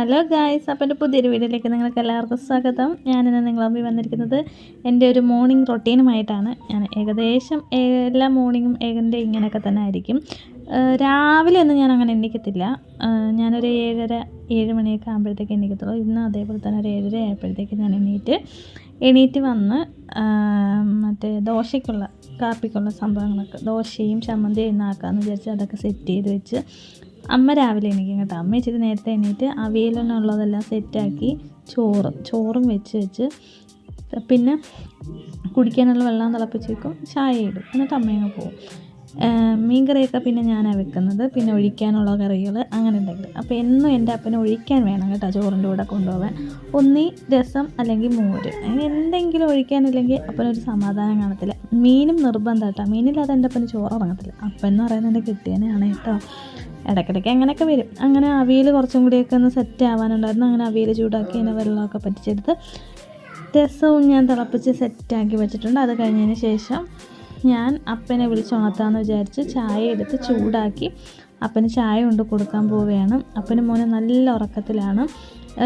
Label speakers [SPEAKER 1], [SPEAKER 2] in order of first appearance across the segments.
[SPEAKER 1] Hello guys അപ്പം എന്റെ പുതിയൊരു വീഡിയോയിലേക്ക് നിങ്ങൾക്ക് എല്ലാവർക്കും സ്വാഗതം. ഞാനിന്ന് നിങ്ങളമ്പിൽ വന്നിരിക്കുന്നത് എന്റെ ഒരു മോർണിംഗ് റൊട്ടീനുമായിട്ടാണ് ഞാൻ ഏകദേശം എല്ലാ മോർണിംഗും എന്റെ ഇങ്ങനെയൊക്കെ തന്നെ ആയിരിക്കും. രാവിലെ ഒന്നും ഞാൻ അങ്ങനെ എണ്ണിക്കത്തില്ല. ഞാനൊരു ഏഴര ഏഴ് മണിയൊക്കെ ആകുമ്പോഴത്തേക്ക് എണ്ണിക്കത്തുള്ളൂ. ഇന്ന് അതേപോലെ തന്നെ ഒരു ഏഴര ആയപ്പോഴത്തേക്ക് ഞാൻ എണീറ്റ് എണീറ്റ് വന്ന് മറ്റേ ദോശയ്ക്കുള്ള കാപ്പിക്കുള്ള സംഭവങ്ങളൊക്കെ ദോശയും ചമ്മന്തിയും ഇന്നാക്കാമെന്ന് വിചാരിച്ച് അതൊക്കെ സെറ്റ് ചെയ്ത് വെച്ച് അമ്മ രാവിലെ എണീക്കും കേട്ടോ. അമ്മ ഇച്ചിരി നേരത്തെ എണീറ്റ് അവിയലിനുള്ളതെല്ലാം സെറ്റാക്കി ചോറ് ചോറും വെച്ച് വെച്ച് പിന്നെ കുടിക്കാനുള്ള വെള്ളം തിളപ്പിച്ച് വെക്കും ചായ ഇടും. എന്നിട്ട് അമ്മയങ്ങ് പോകും മീൻ കറിയൊക്കെ പിന്നെ ഞാനാണ് വെക്കുന്നത്. പിന്നെ ഒഴിക്കാനുള്ള കറികൾ അങ്ങനെ എന്തെങ്കിലും. അപ്പോൾ എന്നും എന്റെ അപ്പനെ ഒഴിക്കാൻ വേണം കേട്ടോ ചോറിന്റെ കൂടെ കൊണ്ടുപോകാൻ. ഒന്നീ രസം അല്ലെങ്കിൽ മോര്. അങ്ങനെ എന്തെങ്കിലും ഒഴിക്കാനില്ലെങ്കിൽ അപ്പനൊരു സമാധാനം കാണത്തില്ല. മീനും നിർബന്ധം കേട്ടോ. മീനില്ലാതെ എന്റെ അപ്പന് ചോറ് ഇറങ്ങത്തില്ല അപ്പം എന്ന് പറയുന്നത് എന്റെ കിട്ടിയനെയാണ് കേട്ടോ. ഇടയ്ക്കിടയ്ക്ക് അങ്ങനെയൊക്കെ വരും. അങ്ങനെ അവിയൽ കുറച്ചും കൂടിയൊക്കെ ഒന്ന് സെറ്റ് ആവാനുണ്ടായിരുന്നു. അങ്ങനെ അവിയൽ ചൂടാക്കി അതിനെ വെള്ളമൊക്കെ പറ്റിച്ചെടുത്ത് രസവും ഞാൻ തിളപ്പിച്ച് സെറ്റാക്കി വെച്ചിട്ടുണ്ട്. അത് കഴിഞ്ഞതിന് ശേഷം ഞാൻ അപ്പനെ വിളിച്ചുണർത്താമെന്ന് വിചാരിച്ച് ചായ എടുത്ത് ചൂടാക്കി അപ്പന് ചായ കൊണ്ട് കൊടുക്കാൻ പോവുകയാണ്. അപ്പന് മോനെ നല്ല ഉറക്കത്തിലാണ്.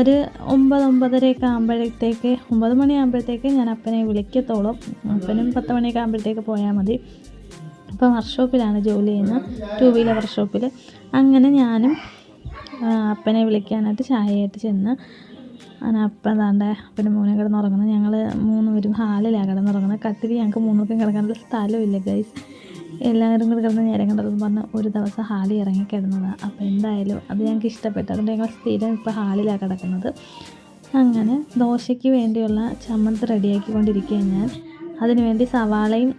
[SPEAKER 1] ഒരു ഒമ്പത് ഒമ്പതരയൊക്കെ ആകുമ്പോഴത്തേക്ക് ഒമ്പത് മണിയാകുമ്പോഴത്തേക്ക് ഞാൻ അപ്പനെ വിളിക്കത്തോളും. അപ്പനും പത്ത് മണിയൊക്കെ ആകുമ്പോഴത്തേക്ക് പോയാൽ മതി. ഇപ്പം വർക്ക്ഷോപ്പിലാണ് ജോലി ചെയ്യുന്നത്. ടു വീലർ വർക്ക്ഷോപ്പിൽ അങ്ങനെ ഞാനും അപ്പനെ വിളിക്കാനായിട്ട് ചായയായിട്ട് ചെന്ന് അങ്ങനെ അപ്പം താണ്ടെ അപ്പന്റെ മോനെ കിടന്നുറങ്ങുന്നത് ഞങ്ങൾ മൂന്ന് പേരും ഹാളിലാണ് കിടന്നുറങ്ങുന്നത് കട്ടിൽ ഞങ്ങൾക്ക് മൂന്നുപേർക്കും കിടക്കാനുള്ള സ്ഥലമില്ല ഗൈസ് എല്ലാവരും കൂടി കിടന്ന് നേരം കണ്ടതെന്ന് പറഞ്ഞ് ഒരു ദിവസം ഹാളിൽ ഇറങ്ങി കിടന്നതാണ് അപ്പോൾ എന്തായാലും അത് ഞങ്ങൾക്ക് ഇഷ്ടപ്പെട്ടു. അതുകൊണ്ട് ഞങ്ങൾ സ്ഥിരം ഇപ്പോൾ ഹാളിലാണ് കിടക്കുന്നത്. അങ്ങനെ ദോശയ്ക്ക് വേണ്ടിയുള്ള ചമ്മന്തി റെഡിയാക്കിക്കൊണ്ടിരിക്കുകയാണ് ഞാൻ. അതിനുവേണ്ടി സവാളയും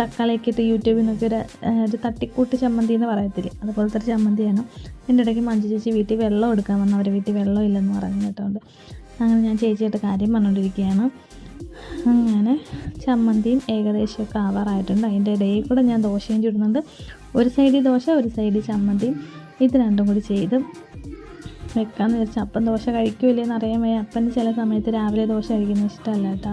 [SPEAKER 1] തക്കാളിയൊക്കെ ഇട്ട് യൂട്യൂബിൽ നിന്നൊക്കെ ഒരു ഒരു തട്ടിക്കൂട്ട് ചമ്മന്തി എന്ന് പറയത്തില്ലേ? അതുപോലത്തെ ഒരു ചമ്മന്തിയാണ് എന്റെ ഇടയ്ക്ക് മഞ്ജു ചേച്ചി വീട്ടിൽ വെള്ളം എടുക്കാൻ വന്നു. അവരെ വീട്ടിൽ വെള്ളം ഇല്ലെന്ന് പറഞ്ഞു കേട്ടോണ്ട്. അങ്ങനെ ഞാൻ ചേച്ചിയായിട്ട് കാര്യം പറഞ്ഞുകൊണ്ടിരിക്കുകയാണ് അങ്ങനെ ചമ്മന്തിയും ഏകദേശമൊക്കെ ആവാറായിട്ടുണ്ട്. അതിന്റെ ഇടയിൽ കൂടെ ഞാൻ ദോശയും ചുടുന്നുണ്ട്. ഒരു സൈഡിൽ ദോശ ഒരു സൈഡിൽ ചമ്മന്തിയും ഇത് രണ്ടും കൂടി ചെയ്ത് വെക്കാമെന്ന് വിചാരിച്ചു. അപ്പം ദോശ കഴിക്കൂലേ അറിയാൻ വയ്യ. അപ്പന് ചില സമയത്ത് രാവിലെ ദോശ കഴിക്കുന്നത് ഇഷ്ടമല്ല കേട്ടോ.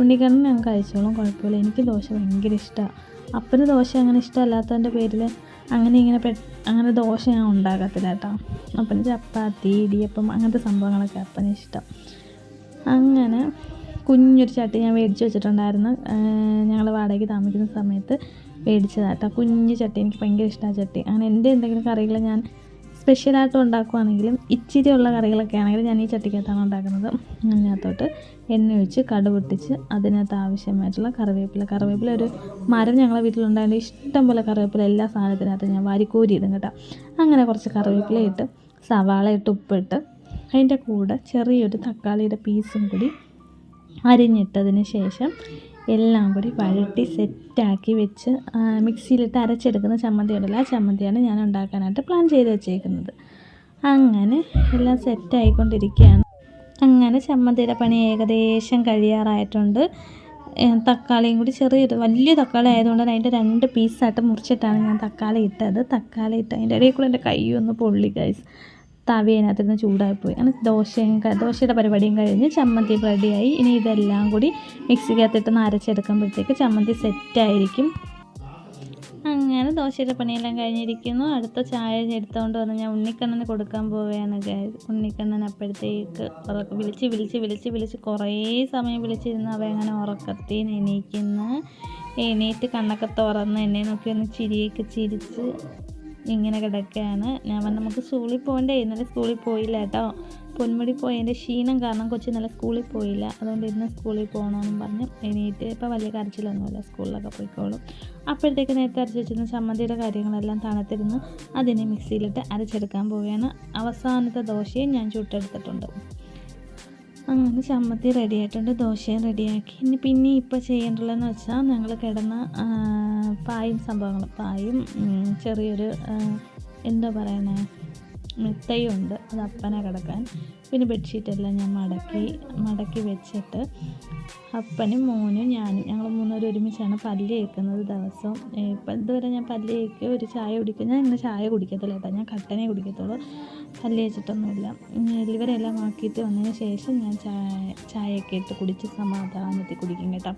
[SPEAKER 1] ഉണ്ണിക്കണ്ണൻ ഞാൻ കഴിച്ചോളും കുഴപ്പമില്ല. എനിക്ക് ദോശ ഭയങ്കര ഇഷ്ടമാണ് അപ്പന് ദോശ അങ്ങനെ ഇഷ്ടമല്ലാത്തതിന്റെ പേരിൽ അങ്ങനെ ഇങ്ങനെ പെ അങ്ങനെ ദോശ ഞാൻ ഉണ്ടാക്കത്തില്ല കേട്ടോ. അപ്പന് ചപ്പാത്തി ഇടിയപ്പം അങ്ങനത്തെ സംഭവങ്ങളൊക്കെ അപ്പന് ഇഷ്ടം. അങ്ങനെ കുഞ്ഞൊരു ചട്ടി ഞാൻ മേടിച്ച് വെച്ചിട്ടുണ്ടായിരുന്നു. ഞങ്ങൾ വാടകയ്ക്ക് താമസിക്കുന്ന സമയത്ത് മേടിച്ചതാട്ടോ കുഞ്ഞു ചട്ടി എനിക്ക് ഭയങ്കര ഇഷ്ടമാണ് ചട്ടി. അങ്ങനെ എന്റെ എന്തെങ്കിലും കറികൾ ഞാൻ സ്പെഷ്യലായിട്ട് ഉണ്ടാക്കുവാണെങ്കിലും ഇച്ചിരി ഉള്ള കറികളൊക്കെ ആണെങ്കിലും ഞാൻ ഈ ചട്ടിക്കകത്താണ് ഉണ്ടാക്കുന്നത്. അതിനകത്തോട്ട് എണ്ണ ഒഴിച്ച് കടുപൊട്ടിച്ച് അതിനകത്ത് ആവശ്യമായിട്ടുള്ള കറിവേപ്പില. കറിവേപ്പില ഒരു മരം ഞങ്ങളെ വീട്ടിലുണ്ടായതുകൊണ്ട് ഇഷ്ടം പോലെ കറിവേപ്പില എല്ലാ സാധനത്തിനകത്ത് ഞാൻ വാരിക്കോരി ഇടും കേട്ടോ. അങ്ങനെ കുറച്ച് കറിവേപ്പില ഇട്ട് സവാള ഇട്ട് ഉപ്പിട്ട് അതിന്റെ കൂടെ ചെറിയൊരു തക്കാളിയുടെ പീസും കൂടി അരിഞ്ഞിട്ടതിന് ശേഷം എല്ലാം കൂടി വഴട്ടി സെറ്റാക്കി വെച്ച് മിക്സിയിലിട്ട് അരച്ചെടുക്കുന്ന ചമ്മന്തി ഉണ്ടല്ലോ ആ ചമ്മന്തിയാണ് ഞാൻ ഉണ്ടാക്കാനായിട്ട് പ്ലാൻ ചെയ്ത് വെച്ചേക്കുന്നത്. അങ്ങനെ എല്ലാം സെറ്റായിക്കൊണ്ടിരിക്കുകയാണ് അങ്ങനെ ചമ്മന്തിയുടെ പണി ഏകദേശം കഴിയാറായിട്ടുണ്ട്. തക്കാളിയും കൂടി ചെറിയൊരു വലിയ തക്കാളി ആയതുകൊണ്ട് അതിന്റെ രണ്ട് പീസായിട്ട് മുറിച്ചിട്ടാണ് ഞാൻ തക്കാളി ഇട്ടത്. തക്കാളി ഇട്ട് അതിന്റെ ഇടയിൽ കൂടെ എന്റെ കൈ ഒന്ന് പൊള്ളി ഗൈസ് തവി അതിനകത്തിരുന്ന് ചൂടായിപ്പോയി. അങ്ങനെ ദോശയും ദോശയുടെ പരിപാടിയും കഴിഞ്ഞ് ചമ്മന്തി റെഡിയായി. ഇനി ഇതെല്ലാം കൂടി മിക്സിക്കകത്തിട്ടൊന്ന് അരച്ചെടുക്കുമ്പോഴത്തേക്ക് ചമ്മന്തി സെറ്റായിരിക്കും. അങ്ങനെ ദോശയുടെ പണിയെല്ലാം കഴിഞ്ഞിരിക്കുന്നു. അടുത്ത ചായ എടുത്തുകൊണ്ട് വന്ന് ഞാൻ ഉണ്ണിക്കണ്ണന് കൊടുക്കാൻ പോവുകയാണ്. ഉണ്ണിക്കണ്ണൻ അപ്പോഴത്തേക്ക് ഉറക്ക വിളിച്ച് വിളിച്ച് വിളിച്ച് വിളിച്ച് കുറേ സമയം വിളിച്ചിരുന്നു. അവ അങ്ങനെ ഉറക്കത്തിൽ നിന്ന് എണീക്കുന്നു. എണീറ്റ് കണ്ണൊക്കെ തുറന്ന് എന്നെ നോക്കി ഒന്ന് ചിരിയൊക്കെ ചിരിച്ച് ഇങ്ങനെ കിടക്കുകയാണ്. ഞാൻ പറഞ്ഞു നമുക്ക് സ്കൂളിൽ പോകണ്ടേ? ഇന്നലെ സ്കൂളിൽ പോയില്ല കേട്ടോ. പൊന്മുടി പോയതിന്റെ ക്ഷീണം കാരണം കൊച്ചു ഇന്നലെ സ്കൂളിൽ പോയില്ല. അതുകൊണ്ട് ഇന്ന് സ്കൂളിൽ പോകണമെന്നും പറഞ്ഞു. എണീറ്റ് ഇപ്പോൾ വലിയ കരച്ചിലൊന്നുമില്ല. സ്കൂളിലൊക്കെ പോയിക്കോളും. അപ്പോഴത്തേക്ക് നേരത്തെ അരച്ച് വെച്ചിരുന്ന ചമ്മന്തിയുടെ കാര്യങ്ങളെല്ലാം തണുത്തിരുന്ന്. അതിനെ മിക്സിയിലിട്ട് അരച്ചെടുക്കാൻ പോവുകയാണ്. അവസാനത്തെ ദോശയും ഞാൻ ചുട്ടെടുത്തിട്ടുണ്ട്. അങ്ങനെ ചമ്മന്തി റെഡി ആയിട്ടുണ്ട് ദോശയും റെഡിയാക്കി ഇനി പിന്നെ ഇപ്പോൾ ചെയ്യേണ്ടതെന്ന് വെച്ചാൽ ഞങ്ങൾ കിടന്ന പായും സംഭവങ്ങൾ പായും ചെറിയൊരു എന്താ പറയണേ മെത്തയും ഉണ്ട് അത് അപ്പനെ കിടക്കാൻ. പിന്നെ ബെഡ്ഷീറ്റ് ബെഡ്ഷീറ്റെല്ലാം ഞാൻ മടക്കി മടക്കി വെച്ചിട്ട് അപ്പനും മോനും ഞാനും ഞങ്ങൾ മൂന്നുപേരും ഒരുമിച്ചാണ് പല്ല് കേൾക്കുന്നത് ദിവസം. ഇപ്പം ഇതുവരെ ഞാൻ പല്ല് തേക്കുക ഒരു ചായ കുടിക്കും. ഞാൻ ഇന്ന് ചായ കുടിക്കത്തില്ല കേട്ടോ. ഞാൻ കട്ടനെ കുടിക്കത്തുള്ളൂ. പല്ല് വെച്ചിട്ടൊന്നുമില്ല ഇവരെല്ലാം ആക്കിയിട്ട് വന്നതിന് ശേഷം ഞാൻ ചായ ചായയൊക്കെ ഇട്ട് കുടിച്ച് സമാധാനത്തിൽ കുടിക്കും കേട്ടോ.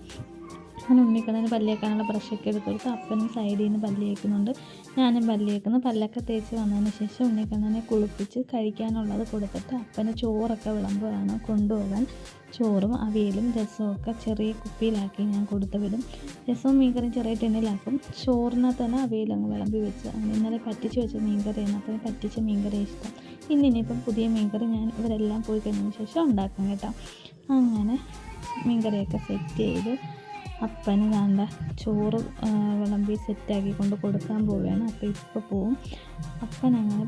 [SPEAKER 1] അങ്ങനെ ഉണ്ണിക്കണ്ണന് പല്ലേക്കാനുള്ള ബ്രഷൊക്കെ എടുത്ത് കൊടുത്ത് അപ്പനും സൈഡിൽ നിന്ന് പല്ലിയേക്കുന്നുണ്ട് ഞാനും പല്ല് തേക്കുന്നു പല്ലൊക്കെ തേച്ച് വന്നതിന് ശേഷം ഉണ്ണിക്കണ്ണനെ കുളിപ്പിച്ച് കഴിക്കാനുള്ളത് കൊടുത്തിട്ട് അപ്പന് ചോറൊക്കെ വിളമ്പുകയാണ് കൊണ്ടുപോകാൻ. ചോറും അവിയലും രസവും ഒക്കെ ചെറിയ കുപ്പിയിലാക്കി ഞാൻ കൊടുത്തു വിടും. രസവും മീൻകറിയും ചെറിയ ടിന്നിലാക്കും. ചോറിനെ തന്നെ അവിയലങ്ങ് വിളമ്പി വെച്ച് അങ്ങനെ ഇന്നലെ പറ്റിച്ച് വെച്ച മീൻകറിയാണ് അപ്പം പറ്റിച്ച മീൻകറി ഇഷ്ടം. ഇന്ന് ഇനിയിപ്പം പുതിയ മീൻകറി ഞാൻ ഇവരെല്ലാം പോയി കഴിഞ്ഞതിന് ശേഷം ഉണ്ടാക്കാം കേട്ടോ. അങ്ങനെ മീൻകറിയൊക്കെ സെറ്റ് ചെയ്ത്. അപ്പന് വേണ്ട. ചോറ് വിളമ്പി സെറ്റാക്കി കൊണ്ട് കൊടുക്കാൻ പോവുകയാണ്. അപ്പം ഇപ്പോൾ പോവും. അപ്പൻ അങ്ങനെ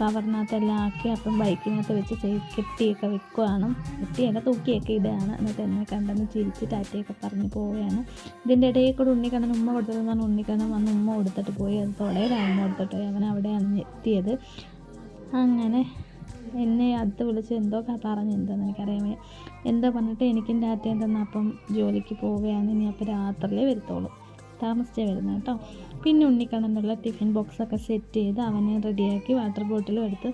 [SPEAKER 1] കവറിനകത്തെല്ലാം ആക്കി അപ്പം ബൈക്കിനകത്ത് വെച്ച് കെട്ടിയൊക്കെ വെക്കുവാണ്. കെട്ടിയൊക്കെ തൂക്കിയൊക്കെ ഇടുകയാണ്. എന്നിട്ട് എന്നെ കണ്ടെന്ന് ചിരിച്ച് ടാറ്റയൊക്കെ പറഞ്ഞ് പോവുകയാണ്. ഇതിന്റെ ഇടയിൽ കൂടെ ഉണ്ണിക്കണ്ണൻ ഉമ്മ കൊടുത്തതെന്ന് പറഞ്ഞാൽ ഉണ്ണിക്കണ്ണൻ വന്ന് ഉമ്മ കൊടുത്തിട്ട് പോയി. അത് തൊടയിലാണ് കൊടുത്തിട്ട് പോയി. അവൻ അവിടെയാണ് എത്തിയത് അങ്ങനെ എന്നെ അത് വിളിച്ച് എന്തോ പറഞ്ഞു എന്താണെന്ന് എനിക്കറിയാൻ എന്തോ പറഞ്ഞിട്ട് എനിക്കും ടാറ്റയും തന്ന അപ്പം ജോലിക്ക് പോവുകയാണ്. ഇനി അപ്പോൾ രാത്രിയിലേ വരുത്തോളൂ താമസിച്ചേ വരുന്നത് കേട്ടോ. പിന്നെ ഉണ്ണിക്കണ്ണനുള്ള ടിഫിൻ ബോക്സൊക്കെ സെറ്റ് ചെയ്ത് അവനെ റെഡിയാക്കി വാട്ടർ ബോട്ടിലും എടുത്ത്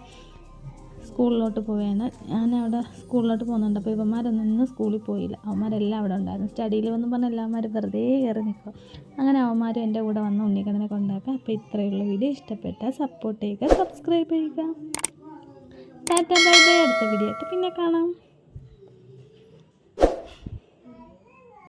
[SPEAKER 1] സ്കൂളിലോട്ട് പോവുകയാണ്. ഞാൻ അവിടെ സ്കൂളിലോട്ട് പോകുന്നുണ്ട്. അപ്പോൾ ഇവന്മാരൊന്നും ഇന്ന് സ്കൂളിൽ പോയില്ല. അവന്മാരെല്ലാം അവിടെ ഉണ്ടായിരുന്നു. സ്റ്റഡിയിൽ വന്ന് പറഞ്ഞാൽ എല്ലാവന്മാരും വെറുതെ കയറി നിൽക്കും അങ്ങനെ അവന്മാരും എന്റെ കൂടെ വന്ന് ഉണ്ണിക്കണ്ണനെ കൊണ്ടാക്കാം അപ്പോൾ ഇത്രയുള്ള വീഡിയോ ഇഷ്ടപ്പെട്ടാൽ സപ്പോർട്ട് ചെയ്യുക സബ്സ്ക്രൈബ് ചെയ്യുക. ടാറ്റ ബൈ ബൈ അടുത്ത വീഡിയോ പിന്നെ കാണാം.